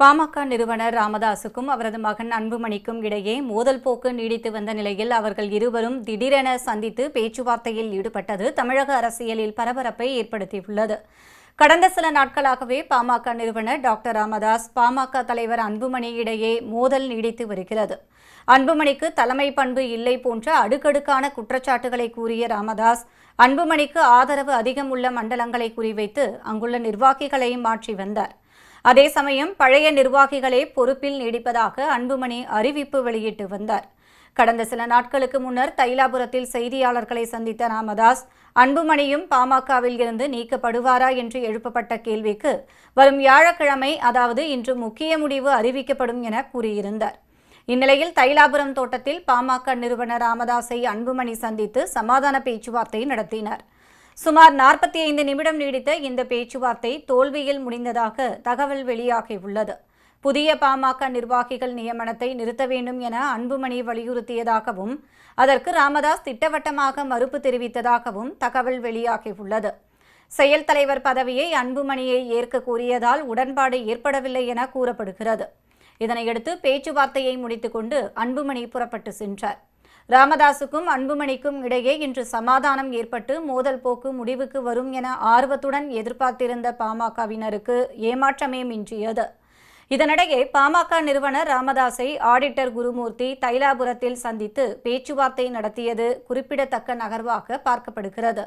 பாமக நிறுவனர் ராமதாசுக்கும் அவரது மகன் அன்புமணிக்கும் இடையே மோதல் போக்கு நீடித்து வந்த நிலையில் அவர்கள் இருவரும் திடீரென சந்தித்து பேச்சுவார்த்தையில் ஈடுபட்டது தமிழக அரசியலில் பரபரப்பை ஏற்படுத்தியுள்ளது. கடந்த சில நாட்களாகவே பாமக நிறுவனர் டாக்டர் ராமதாஸ் பாமக தலைவர் அன்புமணி இடையே மோதல் நீடித்து வருகிறது. அன்புமணிக்கு தலைமை பண்பு இல்லை போன்ற அடுக்கடுக்கான குற்றச்சாட்டுகளை கூறிய ராமதாஸ் அன்புமணிக்கு ஆதரவு அதிகம் உள்ள மண்டலங்களை குறிவைத்து அங்குள்ள நிர்வாகிகளை மாற்றி வந்தார். அதே சமயம் பழைய நிர்வாகிகளே பொறுப்பில் நீடிப்பதாக அன்புமணி அறிவிப்பு வெளியிட்டு வந்தார். கடந்த சில நாட்களுக்கு முன்னர் தைலாபுரத்தில் செய்தியாளர்களை சந்தித்த ராமதாஸ் அன்புமணியும் பாமகவில் இருந்து நீக்கப்படுவாரா என்று எழுப்பப்பட்ட கேள்விக்கு வரும் வியாழக்கிழமை அதாவது இன்று முக்கிய முடிவு அறிவிக்கப்படும் என கூறியிருந்தார். இந்நிலையில் தைலாபுரம் தோட்டத்தில் பாமக நிறுவனர் ராமதாஸை அன்புமணி சந்தித்து சமாதான பேச்சுவார்த்தை நடத்தினார். சுமார் நாற்பத்தி ஐந்து நிமிடம் நீடித்த இந்த பேச்சுவார்த்தை தோல்வியில் முடிந்ததாக தகவல் வெளியாகியுள்ளது. புதிய பாமக நிர்வாகிகள் நியமனத்தை நிறுத்த வேண்டும் என அன்புமணி வலியுறுத்தியதாகவும் அதற்கு ராமதாஸ் திட்டவட்டமாக மறுப்பு தெரிவித்ததாகவும் தகவல் வெளியாகியுள்ளது. செயல் தலைவர் பதவியை அன்புமணியை ஏற்க கூறியதால் உடன்பாடு ஏற்படவில்லை என கூறப்படுகிறது. இதனையடுத்து பேச்சுவார்த்தையை முடித்துக்கொண்டு அன்புமணி புறப்பட்டு சென்றார். ராமதாசுக்கும் அன்புமணிக்கும் இடையே இன்று சமாதானம் ஏற்பட்டு மோதல் போக்கு முடிவுக்கு வரும் என ஆர்வத்துடன் எதிர்பார்த்திருந்த பாமகவினருக்கு ஏமாற்றமே மிஞ்சியது இதனிடையே பாமக நிறுவனர் ராமதாஸை ஆடிட்டர் குருமூர்த்தி தைலாபுரத்தில் சந்தித்து பேச்சுவார்த்தை நடத்தியது குறிப்பிடத்தக்க நகர்வாக பார்க்கப்படுகிறது.